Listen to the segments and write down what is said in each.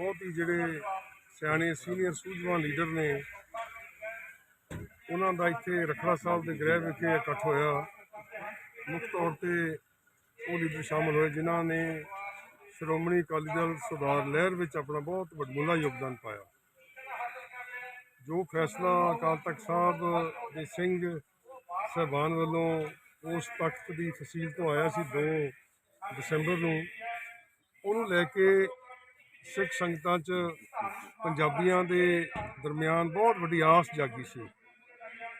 ਬਹੁਤ ਹੀ ਜਿਹੜੇ ਸਿਆਣੇ ਸੀਨੀਅਰ ਸੂਝਵਾਨ ਲੀਡਰ ਨੇ, ਉਹਨਾਂ ਦਾ ਇੱਥੇ ਰਖੜਾ ਸਾਹਿਬ ਦੇ ਗ੍ਰਹਿ ਵਿਖੇ ਇਕੱਠ ਹੋਇਆ। ਮੁੱਖ ਤੌਰ ਤੇ ਉਹ ਲੀਡਰ ਸ਼ਾਮਲ ਹੋਏ, ਜਿਨ੍ਹਾਂ ਨੇ ਸ਼੍ਰੋਮਣੀ ਅਕਾਲੀ ਦਲ ਸੁਧਾਰ ਲਹਿਰ ਵਿੱਚ ਆਪਣਾ ਬਹੁਤ ਵੱਡਮੁੱਲਾ ਯੋਗਦਾਨ ਪਾਇਆ। ਜੋ ਫੈਸਲਾ ਅਕਾਲ ਤਖਤ ਸਾਹਿਬ ਦੇ ਸਿੰਘ ਸਹਿਬਾਨ ਵੱਲੋਂ ਉਸ ਤਖਤ ਦੀ ਫਸੀਲ ਤੋਂ ਆਇਆ ਸੀ 2 ਦਸੰਬਰ ਨੂੰ, ਉਹਨੂੰ ਲੈ ਕੇ ਸਿੱਖ ਸੰਗਤਾਂ 'ਚ ਪੰਜਾਬੀਆਂ ਦੇ ਦਰਮਿਆਨ ਬਹੁਤ ਵੱਡੀ ਆਸ ਜਾਗੀ ਸੀ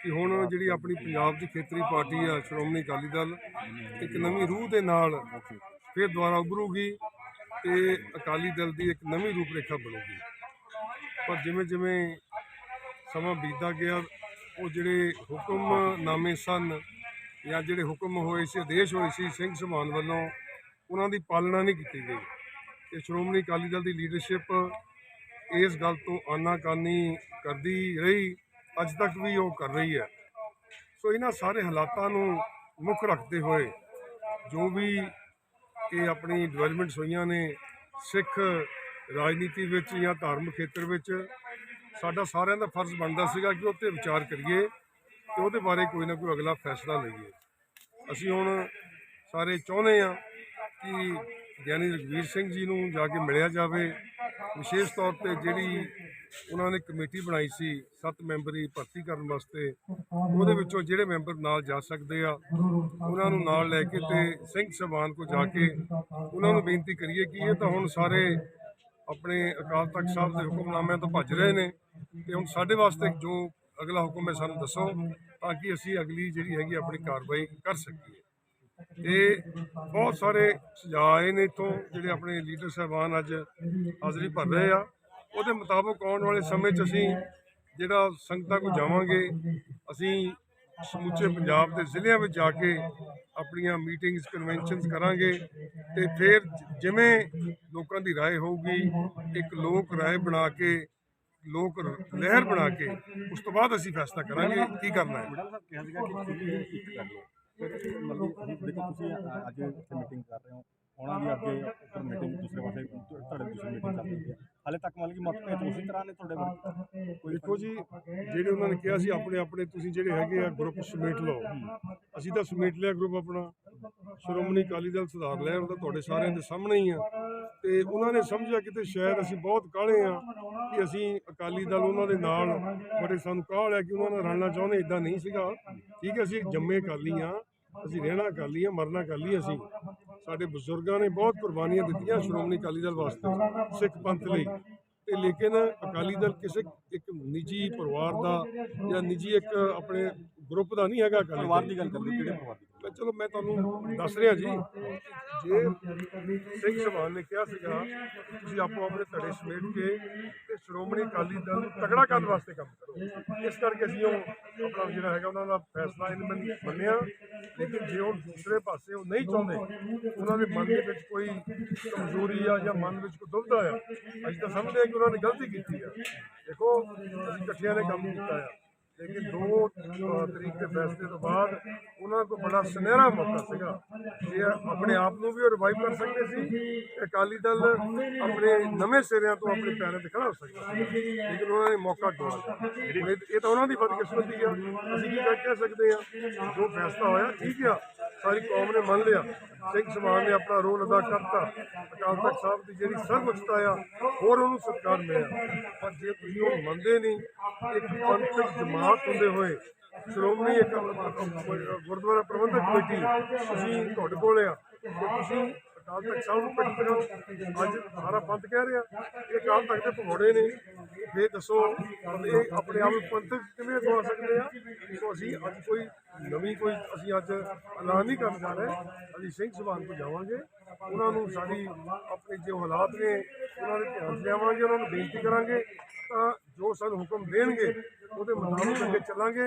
ਕਿ ਹੁਣ ਜਿਹੜੀ ਆਪਣੀ ਪੰਜਾਬ ਦੀ ਖੇਤਰੀ ਪਾਰਟੀ ਆ, ਸ਼੍ਰੋਮਣੀ ਅਕਾਲੀ ਦਲ, ਇੱਕ ਨਵੀਂ ਰੂਹ ਦੇ ਨਾਲ ਫਿਰ ਦੁਬਾਰਾ ਉਭਰੂਗੀ ਤੇ ਅਕਾਲੀ ਦਲ ਦੀ ਇੱਕ ਨਵੀਂ ਰੂਪਰੇਖਾ ਬਣੂਗੀ। ਪਰ ਜਿਵੇਂ ਜਿਵੇਂ ਸਮਾਂ ਬੀਤਦਾ ਗਿਆ, ਉਹ ਜਿਹੜੇ ਹੁਕਮਨਾਮੇ ਸਨ ਜਾਂ ਜਿਹੜੇ ਹੁਕਮ ਹੋਏ ਸੀ, ਆਦੇਸ਼ ਹੋਏ ਸੀ ਸਿੰਘ ਸਮਾਨ ਵੱਲੋਂ, ਉਹਨਾਂ ਦੀ ਪਾਲਣਾ ਨਹੀਂ ਕੀਤੀ ਗਈ। ਤੇ ਸ਼੍ਰੋਮਣੀ ਅਕਾਲੀ ਦਲ ਦੀ ਲੀਡਰਸ਼ਿਪ ਇਸ ਗੱਲ ਤੋਂ ਆਨਾਕਾਨੀ ਕਰਦੀ ਰਹੀ, ਅੱਜ ਤੱਕ ਵੀ ਉਹ ਕਰ ਰਹੀ ਹੈ। ਸੋ ਇਹਨਾਂ ਸਾਰੇ ਹਾਲਾਤਾਂ ਨੂੰ ਮੁੱਖ ਰੱਖਦੇ ਹੋਏ ਜੋ ਵੀ ਇਹ ਆਪਣੀ ਡਿਵੈਲਪਮੈਂਟਸ ਹੋਈਆਂ ਨੇ, ਸਿੱਖ ਰਾਜਨੀਤੀ ਵਿੱਚ ਜਾਂ ਧਾਰਮਿਕ ਖੇਤਰ ਵਿੱਚ, ਸਾਡਾ ਸਾਰਿਆਂ ਦਾ ਫਰਜ਼ ਬਣਦਾ ਸੀਗਾ ਕਿ ਉਹ 'ਤੇ ਵਿਚਾਰ ਕਰੀਏ ਤੇ ਉਹਦੇ ਬਾਰੇ ਕੋਈ ਨਾ ਕੋਈ ਅਗਲਾ ਫੈਸਲਾ ਲਈਏ। ਅਸੀਂ ਹੁਣ ਸਾਰੇ ਚਾਹੁੰਦੇ ਆ ਕਿ ਗਿਆਨੀ ਰਘਵੀਰ ਸਿੰਘ ਜੀ ਨੂੰ ਜਾ ਕੇ ਮਿਲਿਆ ਜਾਵੇ, ਵਿਸ਼ੇਸ਼ ਤੌਰ ਤੇ ਜਿਹੜੀ ਉਹਨਾਂ ਨੇ ਕਮੇਟੀ ਬਣਾਈ ਸੀ, ਸੱਤ ਮੈਂਬਰੀ ਭਰਤੀ ਕਰਨ ਵਾਸਤੇ, ਉਹਦੇ ਵਿੱਚੋਂ ਜਿਹੜੇ ਮੈਂਬਰ ਨਾਲ ਜਾ ਸਕਦੇ ਆ, ਉਹਨਾਂ ਨੂੰ ਨਾਲ ਲੈ ਕੇ ਤੇ ਸਿੰਘ ਸਭਾਨ ਕੋ ਜਾ ਕੇ ਉਹਨਾਂ ਨੂੰ ਬੇਨਤੀ ਕਰੀਏ ਕਿ ਇਹ ਤਾਂ ਹੁਣ ਸਾਰੇ ਆਪਣੇ ਅਕਾਲ ਤਖਤ ਸਾਹਿਬ ਦੇ ਹੁਕਮਨਾਮਿਆਂ ਤੋਂ ਭੱਜ ਰਹੇ ਨੇ ਤੇ ਹੁਣ ਸਾਡੇ ਵਾਸਤੇ ਜੋ ਅਗਲਾ ਹੁਕਮ ਹੈ ਸਾਨੂੰ ਦੱਸੋ ਤਾਂ ਕਿ ਅਸੀਂ ਅਗਲੀ ਜਿਹੜੀ ਹੈਗੀ ਆਪਣੀ ਕਾਰਵਾਈ ਕਰ ਸਕੀਏ। ਇਹ ਬਹੁਤ ਸਾਰੇ ਸੁਝਾਅ ਆਏ ਨੇ ਇੱਥੋਂ ਜਿਹੜੇ ਆਪਣੇ ਲੀਡਰ ਸਾਹਿਬਾਨ ਅੱਜ ਹਾਜ਼ਰੀ ਭਰ ਰਹੇ ਆ ਉਹਦੇ ਮੁਤਾਬਕ ਆਉਣ ਵਾਲੇ ਸਮੇਂ 'ਚ ਅਸੀਂ ਜਿਹੜਾ ਸੰਗਤਾਂ ਕੋ ਜਾਵਾਂਗੇ ਅਸੀਂ ਸਮੁੱਚੇ ਪੰਜਾਬ ਦੇ ਜ਼ਿਲ੍ਹਿਆਂ ਵਿੱਚ ਜਾ ਕੇ ਆਪਣੀਆਂ ਮੀਟਿੰਗਸ ਕਨਵੈਨਸ਼ਨਸ ਕਰਾਂਗੇ ਤੇ ਫਿਰ ਜਿਵੇਂ ਲੋਕਾਂ ਦੀ رائے ਹੋਊਗੀ ਇੱਕ ਲੋਕ رائے ਬਣਾ ਕੇ ਲੋਕ ਲਹਿਰ ਬਣਾ ਕੇ ਉਸ ਤੋਂ ਬਾਅਦ ਅਸੀਂ ਫੈਸਲਾ ਕਰਾਂਗੇ ਕੀ ਕਰਨਾ ਹੈ ਮਤਲਬ ਦੇਖੋ ਤੁਸੀਂ ਅੱਜ ਇੱਥੇ ਮੀਟਿੰਗ ਕਰ ਰਹੇ ਹੋ। ਹੋਣਾ ਵੀ ਅੱਗੇ ਉੱਪਰ ਮੀਟਿੰਗ ਦੂਸਰੇ ਪਾਸੇ, ਤੁਹਾਡੇ ਦੂਸਰੀ ਮੀਟਿੰਗ ਚੱਲ ਰਹੀ ਹੈ। ਹਾਲੇ ਤੱਕ ਮਤਲਬ ਕਿ ਮਤਭੇਦ ਉਸੇ ਤਰ੍ਹਾਂ ਨੇ ਤੁਹਾਡੇ ਵਰਗੇ ਕੋਈ ਦੇਖੋ ਜੀ, ਜਿਹੜੇ ਉਹਨਾਂ ਨੇ ਕਿਹਾ ਸੀ, ਆਪਣੇ ਆਪਣੇ ਤੁਸੀਂ ਜਿਹੜੇ ਹੈਗੇ ਆ ਗਰੁੱਪ ਸਮੇਟ ਲਓ। ਅਸੀਂ ਤਾਂ ਸਮੇਟ ਲਿਆ ਗਰੁੱਪ ਆਪਣਾ। ਸ਼੍ਰੋਮਣੀ ਅਕਾਲੀ ਦਲ ਸੁਧਾਰ ਲਹਿਰ ਉਹ ਤਾਂ ਤੁਹਾਡੇ ਸਾਰਿਆਂ ਦੇ ਸਾਹਮਣੇ ਹੀ ਆ। ਤੇ ਉਹਨਾਂ ਨੇ ਸਮਝਿਆ ਕਿਤੇ ਸ਼ਾਇਦ ਅਸੀਂ ਬਹੁਤ ਕਾਹਲੇ ਆ ਕਿ ਅਸੀਂ ਅਕਾਲੀ ਦਲ ਉਹਨਾਂ ਦੇ ਨਾਲ ਬੜੇ ਸਾਨੂੰ ਕਾਹਲ ਹੈ ਕਿ ਉਹਨਾਂ ਨਾਲ ਰਲਣਾ ਚਾਹੁੰਦੇ ਇਦਾਂ ਨਹੀਂ ਸੀਗਾ। ਠੀਕ ਹੈ, ਅਸੀਂ ਜੰਮੇ ਅਕਾਲੀ ਆ। ਅਸੀਂ ਰਹਿਣਾ ਅਕਾਲੀ ਆ, ਮਰਨਾ ਅਕਾਲੀ ਅਸੀਂ। ਸਾਡੇ ਬਜ਼ੁਰਗਾਂ ਨੇ ਬਹੁਤ ਕੁਰਬਾਨੀਆਂ ਦਿੱਤੀਆਂ ਸ਼੍ਰੋਮਣੀ ਅਕਾਲੀ ਦਲ ਵਾਸਤੇ, ਸਿੱਖ ਪੰਥ ਲਈ। ਤੇ ਲੇਕਿਨ ਅਕਾਲੀ ਦਲ ਕਿਸੇ ਇੱਕ ਨਿੱਜੀ ਪਰਿਵਾਰ ਦਾ ਜਾਂ ਨਿੱਜੀ ਇੱਕ ਆਪਣੇ ਗਰੁੱਪ ਦਾ ਨਹੀਂ ਹੈਗਾ ਅਕਾਲੀ ਪਰਿਵਾਰ ਦੀ ਗੱਲ ਕਰਦੇ ਕਿਹੜੇ ਪਰਿਵਾਰ ਦੀ ਮੈਂ ਚਲੋ ਮੈਂ ਤੁਹਾਨੂੰ ਦੱਸ ਰਿਹਾ ਜੀ ਜੇ ਸਿੰਘ ਸਭਾਨ ਨੇ ਕਿਹਾ ਸੀਗਾ ਤੁਸੀਂ ਆਪੋ ਆਪਣੇ ਧੜੇ ਸਮੇਟ ਕੇ ਤੇ ਸ਼੍ਰੋਮਣੀ ਅਕਾਲੀ ਦਲ ਨੂੰ ਤਕੜਾ ਕਰਨ ਵਾਸਤੇ ਕੰਮ ਕਰੋ। ਇਸ ਕਰਕੇ ਅਸੀਂ ਉਹ ਆਪਣਾ ਜਿਹੜਾ ਹੈਗਾ ਉਹਨਾਂ ਦਾ ਫੈਸਲਾ ਇਹਨਾਂ ਮੰਨਿਆ। ਲੇਕਿਨ ਜੇ ਉਹ ਦੂਸਰੇ ਪਾਸੇ ਉਹ ਨਹੀਂ ਚਾਹੁੰਦੇ ਉਹਨਾਂ ਦੇ ਮਨ ਦੇ ਵਿੱਚ ਕੋਈ ਕਮਜ਼ੋਰੀ ਆ ਜਾਂ ਮਨ ਵਿੱਚ ਕੋਈ ਦੁਬਦਾ ਆ ਅਸੀਂ ਤਾਂ ਸਮਝਦੇ ਹਾਂ ਕਿ ਉਹਨਾਂ ਨੇ ਗਲਤੀ ਕੀਤੀ ਆ। ਦੇਖੋ ਅਸੀਂ ਇਕੱਠਿਆਂ ਨੇ ਕੰਮ ਕੀਤਾ ਆ। ਲੇਕਿਨ 2 ਤਰੀਕ ਦੇ ਫੈਸਲੇ ਤੋਂ ਬਾਅਦ ਉਹਨਾਂ ਕੋਲ ਬੜਾ ਸੁਨਹਿਰਾ ਮੌਕਾ ਸੀਗਾ। ਜੇ ਆਪਣੇ ਆਪ ਨੂੰ ਵੀ ਉਹ ਰਿਵਾਈਵ ਕਰ ਸਕਦੇ ਸੀ ਅਕਾਲੀ ਦਲ ਆਪਣੇ ਨਵੇਂ ਸਿਰਿਆਂ ਤੋਂ ਆਪਣੇ ਪੈਰਾਂ ਤੇ ਖੜਾ ਹੋ ਸਕਦਾ ਸੀ ਲੇਕਿਨ ਉਹਨਾਂ ਨੇ ਮੌਕਾ ਗਵਾ ਇਹ ਤਾਂ ਉਹਨਾਂ ਦੀ ਬਦਕਿਸਮਤੀ ਆ। ਅਸੀਂ ਕੀ ਕਹਿ ਕਹਿ ਸਕਦੇ ਆ ਜੋ ਫੈਸਲਾ ਹੋਇਆ, ਠੀਕ ਆ। ਸਾਰੀ ਕੌਮ ਨੇ ਮੰਨ ਲਿਆ। ਸਿੰਘ ਸਮਾਜ ਨੇ ਆਪਣਾ ਰੋਲ ਅਦਾ ਕਰਤਾ। ਅਕਾਲ ਤਖਤ ਸਾਹਿਬ ਦੀ ਜਿਹੜੀ ਸਰਵਉੱਚਤਾ ਆ, ਹੋਰ ਉਹਨੂੰ ਸਤਿਕਾਰ ਮਿਲਿਆ। ਪਰ ਜੇ ਤੁਸੀਂ ਉਹ ਮੰਨਦੇ ਨਹੀਂ, ਇੱਕ ਪੰਥਕ ਜਮਾਤ ਹੁੰਦੇ ਹੋਏ, ਸ਼੍ਰੋਮਣੀ ਇੱਕ ਗੁਰਦੁਆਰਾ ਪ੍ਰਬੰਧਕ ਕਮੇਟੀ ਤੁਸੀਂ ਤੁਹਾਡੇ ਕੋਲ ਆ ਤੁਸੀਂ ਅਕਾਲ ਤਖਤ ਸਾਹਿਬ ਨੂੰ ਪਿੱਟ ਕਰੋ ਅੱਜ ਸਾਰਾ ਪੰਥ ਕਹਿ ਰਿਹਾ ਇਹ ਅਕਾਲ ਤਖਤ ਦੇ ਭਗੌੜੇ ਨੇ ਇਹ ਦੱਸੋ ਇਹ ਆਪਣੇ ਆਪ ਨੂੰ ਪੰਥਕ ਕਿਵੇਂ ਦਵਾ ਸਕਦੇ ਆ? ਸੋ ਅਸੀਂ ਅੱਜ ਕੋਈ ਨਵੀਂ ਕੋਈ ਅਸੀਂ ਅੱਜ ਐਲਾਨ ਨਹੀਂ ਕਰਨ ਜਾ ਰਹੇ। ਅਸੀਂ ਸਿੰਘ ਸਭਾਨ ਤੋਂ ਜਾਵਾਂਗੇ। ਉਹਨਾਂ ਨੂੰ ਸਾਡੀ ਆਪਣੇ ਜੋ ਹਾਲਾਤ ਨੇ, ਉਹਨਾਂ ਦੇ ਧਿਆਨ 'ਚ ਲਿਆਵਾਂਗੇ, ਉਹਨਾਂ ਨੂੰ ਬੇਨਤੀ ਕਰਾਂਗੇ। ਤਾਂ ਜੋ ਸਾਨੂੰ ਹੁਕਮ ਦੇਣਗੇ, ਉਹਦੇ ਮੁਤਾਬਕ ਅੱਗੇ ਚੱਲਾਂਗੇ।